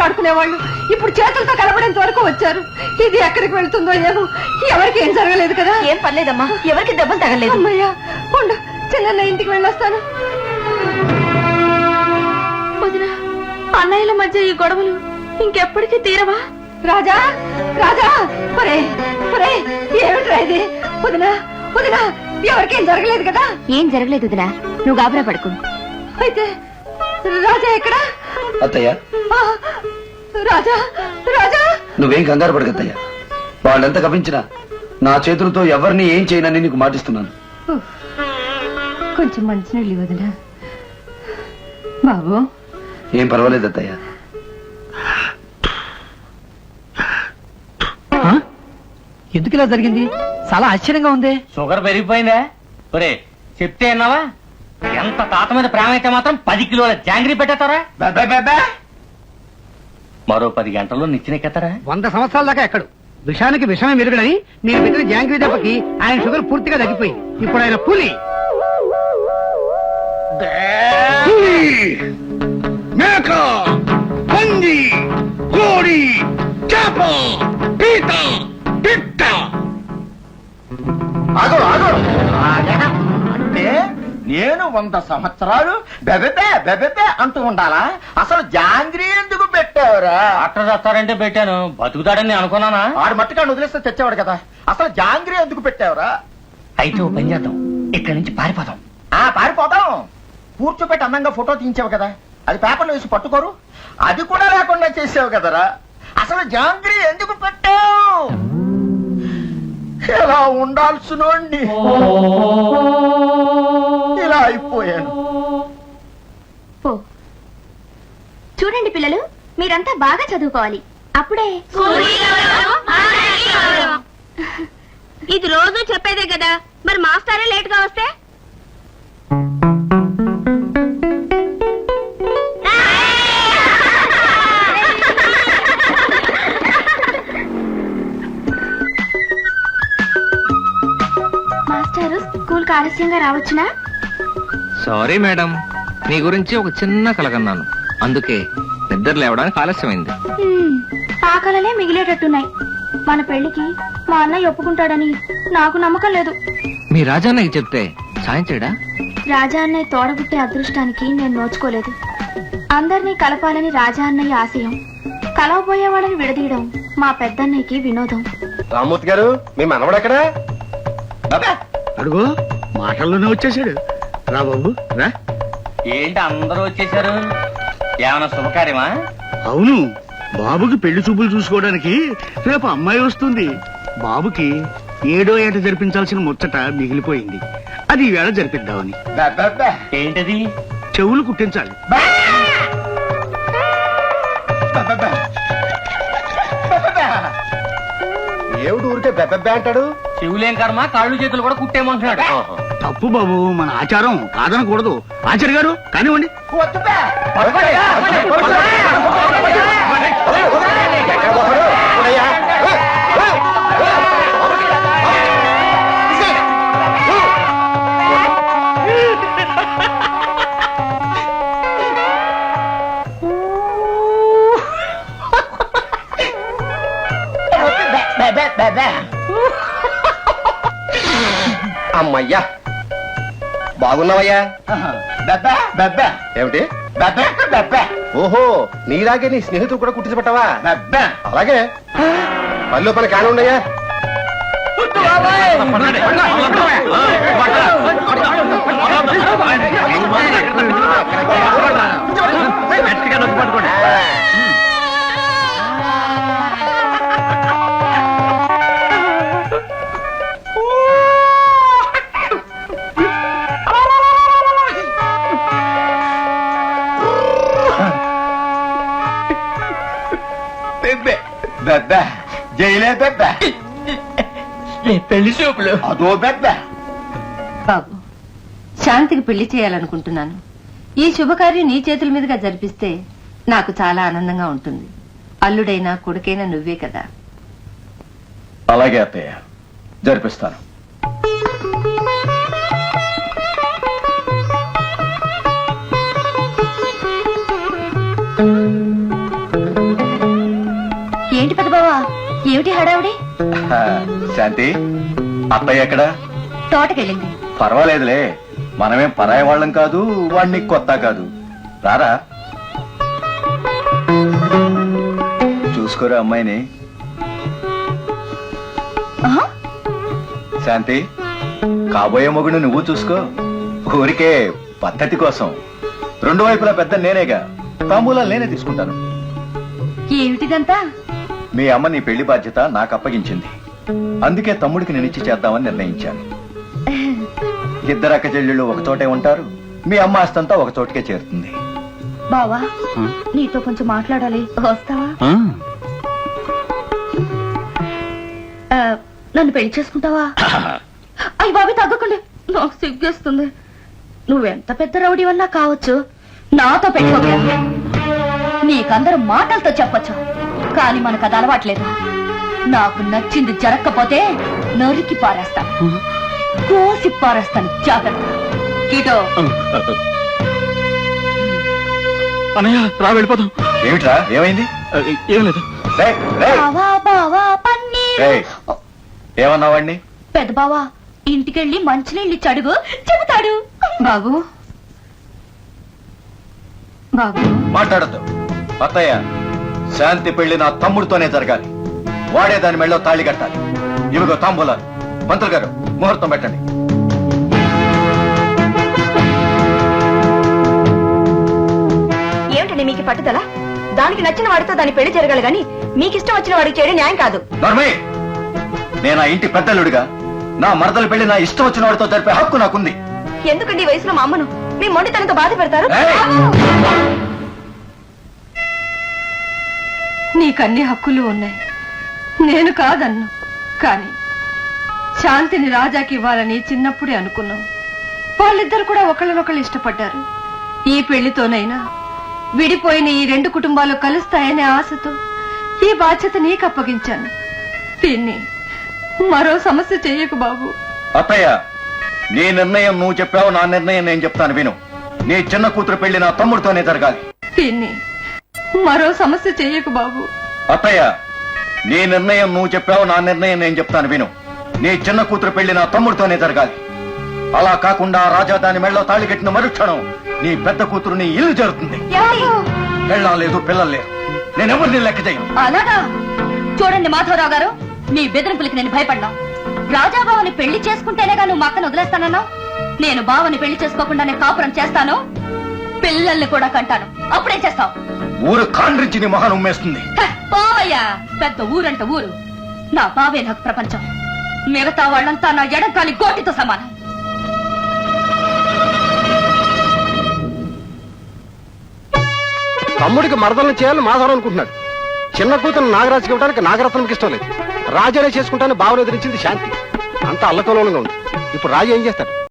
నోట్తోనే పోట్లాడుకునేవాళ్ళు ఇప్పుడు చేతులతో కలపడేంత వరకు వచ్చారు. ఇది ఎక్కడికి వెళ్తుందో ఏమో ఎవరికి ఏం జరగలేదు కదా. ఏం పర్లేదమ్మా ఎవరికి దెబ్బలు తగలేదు. అమ్మయ్యా ఉండు చిన్న ఇంటికి వెళ్ళొస్తాను. వదిన అన్నయ్యల మధ్య ఈ గొడవలు ఇంకెప్పటికీ తీరవా? రాజా రాజా ఒరే ఒరే ఏమిట్రా ఇది? వదినా వదినా ఎవరికేం జరగలేదు కదా? ఏం జరగలేదు వదినా నువ్వు గాబరా పడుకో. అయితే రాజా ఎక్కడ? అత్తయ్య. రాజా రాజా. నువ్వేం కంగారు పడకత్తయ్య వాళ్ళెంత కపించినా నా చేతులతో ఎవరిని ఏం చేయనని నీకు మాటిస్తున్నాను. కొంచెం మంచినీళ్ళు వదినా బాబు. ఏం పర్వాలేదు అత్తయ్య. ఎందుకు ఇలా జరిగింది? చాలా ఆశ్చర్యంగా ఉంది. షుగర్ పెరిగిపోయిందా? ఒరే చెప్తే అన్నావా? ఎంత తాత మీద ప్రేమ అయితే మాత్రం పది కిలోల జాంగ్రీ పెట్టేస్తారా? మరో పది గంటల్లో నిచ్చినెక్కేస్తారా? వంద సంవత్సరాల దాకా ఎక్కడు. విషానికి విషమే మెరుగుడని నేను పెట్టిన జాంగ్రీ దెబ్బకి ఆయన షుగర్ పూర్తిగా తగ్గిపోయింది ఇప్పుడు ఆయన పులి. మేక పంది కోడి చేప పీత పిట్ట. ఆగడు ఆగడు అంటే నేను వంద సంవత్సరాలు బెబెబే బెబెబే అంటూ ఉండాలా? అసలు జాంగ్రీ ఎందుకు పెట్టావురా? డాక్టర్ చేస్తారంటే పెట్టాను. బతుకుతాడని నేను అనుకున్నానా? ఆడు మట్టుకాడు వదిలేస్తే తెచ్చేవాడు కదా. అసలు జాంగ్రీ ఎందుకు పెట్టావురా? అయితే ఓ పని చేద్దాం. ఇక్కడి నుంచి పారిపోదాం. ఆ పారిపోతాం కూర్చోపెట్టి అందంగా ఫోటో తీయించావు కదా. అది పేపర్లో వేసి పట్టుకోరు. అది కూడా లేకుండా చేసావు కదరా. అసలు జాంగ్రీ ఎందుకు పెట్టావు? ఎలా ఉండాల్సినోండి అయిపోయాను. పో. చూడండి పిల్లలు మీరంతా బాగా చదువుకోవాలి. అప్పుడే ఇది రోజు చెప్పేదే కదా. మరి మాస్టారే లేట్గా వస్తే? మాస్టారు స్కూల్కి ఆలస్యంగా రావచ్చునా? సారీ మేడం మీ గురించి ఒక చిన్న కలగన్నాను అందుకే నిద్ర లేవడానికి ఆలస్యమైంది. హ్మ్, ఆ కలలే మిగిలేటట్టున్నాయి. మన పెళ్ళికి మా అన్నయ్య ఒప్పుకుంటాడని నాకు నమ్మకం లేదు. మీ రాజాన్నకి చెప్తే సాయం చేయడా? రాజా అన్నయ్య తోడబుట్టే అదృష్టానికి నేను నోచుకోలేదు. అందరినీ కలపాలని రాజా అన్నయ్య ఆశయం. కలవబోయేవాళ్ళని విడదీయడం మా పెద్దన్నయ్యకి వినోదం. రామ్మూర్తి గారు మీ మనవడు ఎక్కడా బాబా అడుగు మాటల్లోనే వచ్చేసాడు రా బాబు రా. ఏంటి అందరూ వచ్చేసారు ఏమైనా శుభకార్యమా? అవును బాబుకి పెళ్ళి చూపులు చూసుకోవడానికి రేపు అమ్మాయి వస్తుంది. బాబుకి ఏడో ఏట జరిపించాల్సిన ముచ్చట మిగిలిపోయింది. అది ఈవేళ జరిపిద్దామని. బాబా ఏంటది? చెవులు కుట్టించాలి. ఏమిటి ఊరికే బెబ్బెబ్బే అంటాడు? చెవులేం కర్మ? కాళ్ళు చేతులు కూడా కుట్టేమంటున్నాడు తప్పు బాబు మన ఆచారం కాదనకూడదు. ఆచార్య గారు కానివ్వండి. అమ్మయ్యా బాగున్నావయ్యా బెబ్బే బెబ్బే ఏమిటి బెబ్బే బెబ్బే ఓహో నీలాగే నీ స్నేహితుడు కూడా కుట్టించబట్టావా బెబ్బే అలాగే పనిలో పని కాని ఉండయా బెబ్బే. జైలే బెబ్బే. పెళ్ళి చూపులు. అదో బాబు శాంతికి పెళ్ళి చేయాలనుకుంటున్నాను. ఈ శుభకార్యం నీ చేతుల మీదుగా జరిపిస్తే నాకు చాలా ఆనందంగా ఉంటుంది. అల్లుడైనా కొడుకైనా నువ్వే కదా. అలాగే అత్తయ్య. జరిపిస్తాను. ఏంటి ఏమిటి హడావిడి? శాంతి అత్తయ్య ఎక్కడ? తోటకెళ్ళింది. పర్వాలేదులే మనమేం పరాయి వాళ్ళం కాదు వాడిని కొత్త కాదు. రారా? చూసుకోరా అమ్మాయిని. శాంతి కాబోయే మొగుడు నువ్వు చూసుకో. ఊరికే పద్ధతి కోసం. రెండు వైపులా పెద్ద నేనేగా తాంబూలాలు నేనే తీసుకుంటాను. ఏమిటిదంతా? మీ అమ్మ నీ పెళ్ళి బాధ్యత నాకు అప్పగించింది. అందుకే తమ్ముడికి నేను ఇచ్చి చేద్దామని నిర్ణయించాను. ఇద్దరు అక్క చెల్లెళ్ళు ఒక చోటే ఉంటారు. మీ అమ్మ ఆస్తంతా ఒక చోటుకే చేరుతుంది. బావా నీతో కొంచెం మాట్లాడాలి. వస్తావా? నన్ను పెళ్ళి చేసుకుంటావా? అయ్యి బాబు తగ్గకండి. నాకు సిగ్గేస్తుంది. నువ్వెంత పెద్ద రౌడీ వన్నా కావచ్చు. నాతో పెట్టుకోక నీకందరూ మాటలతో చెప్పొచ్చు. కానీ మనకు అది అలవాట్లేదు. నాకు నచ్చింది జరగకపోతే నరికి పారేస్తాను కోసి పారేస్తాను జాగ్రత్త. కీటో అనయ్య రా వెళ్ళిపోదాం. ఏమిట్రా? ఏమైంది? ఏం లేదు. రేయ్, రేయ్, బావా బావా పన్నీరు. రేయ్. ఏమన్నా వాడిని పెద్ద బావా ఇంటికెళ్ళి మంచినీళ్ళు ఇచ్చి అడుగు. చెబుతాడు. బాబు. బాబు. మాట్లాడద్దు. అత్తయ్య శాంతి పెళ్ళి నా తమ్ముడితోనే జరగాలి. వాడే దాని మెళ్ళో తాళి కట్టాలి. ఇవిగో తాంబూలాలు. మంత్రులు గారు ముహూర్తం పెట్టండి. ఏమిటండి మీకు పట్టుదల? దానికి నచ్చిన వాడితో దాని పెళ్ళి జరగాలి గాని మీకు ఇష్టం వచ్చిన వాడికి చేయడం న్యాయం కాదు. నర్మే నేను ఆ ఇంటి పెద్దలుడిగా నా మరదల పెళ్ళి నా ఇష్టం వచ్చిన వాడితో జరిపే హక్కు నాకుంది. ఎందుకండి ఈ వయసులో మా అమ్మను? మీ మొండితనంతో బాధ పెడతారు? నీకన్ని హక్కులు ఉన్నాయి. నేను కాదన్ను. కాని శాంతిని రాజాకి ఇవ్వాలని చిన్నప్పుడే అనుకున్నాం. వాళ్ళిద్దరు కూడా ఒకళ్ళనొకళ్ళు ఇష్టపడ్డారు. ఈ పెళ్ళితోనైనా విడిపోయిన ఈ రెండు కుటుంబాలు కలుస్తాయనే ఆశతో ఈ బాధ్యత నీకు అప్పగించాను దీన్ని మరో సమస్య చెయ్యకు బాబు. అత్తయ్య నీ నిర్ణయం నువ్వు చెప్పావు నా నిర్ణయం నేను చెప్తాను విను. నీ చిన్న కూతురు పెళ్ళి నా తమ్ముడితోనే జరగాలి. దీన్ని మరో సమస్య చెయ్యకు బాబు. అత్తయ్య నీ నిర్ణయం నువ్వు చెప్పావు నా నిర్ణయం నేను చెప్తాను విను. నీ చిన్న కూతురు పెళ్ళి నా తమ్ముడితోనే జరగాలి. అలా కాకుండా రాజా దాని మెళ్ళలో తాళి కట్టిన మరుక్షణం నీ పెద్ద కూతురు నీ ఇల్లు జరుగుతుంది. పెళ్ళం లేదు పిల్లలు లేరు. నేను ఎవరిని లెక్క చేయను? అలాగా? చూడండి మాధవరావు గారు మీ బెదిరింపులకి నేను భయపడ్డా రాజాబావని పెళ్ళి చేసుకుంటేనేగా నువ్వు మా అక్కను వదిలేస్తానన్నావు నేను బావని పెళ్ళి చేసుకోకుండానే కాపురం చేస్తాను? పిల్లల్ని కూడా కంటాను. అప్పుడేం చేస్తావు? ఊరు కాండ్రించి నీ మొహం ఉమ్మేస్తుంది. పోవయ్యా పెద్ద ఊరంట ఊరు. నా బావే నాకు ప్రపంచం. మిగతా వాళ్ళంతా నా ఎడంకాలి గోటితో సమానం. తమ్ముడికి మరదలను చేయాలని మాధవరావు అనుకుంటున్నాడు. చిన్న కూతురు నాగరాజుకి ఇవ్వడానికి నాగరత్నంకి ఇష్టం లేదు. రాజానే చేసుకుంటాను భావన ఎదిరించింది శాంతి. అంత అల్లకలోలంగా ఉంది. ఇప్పుడు రాజు ఏం చేస్తాడు?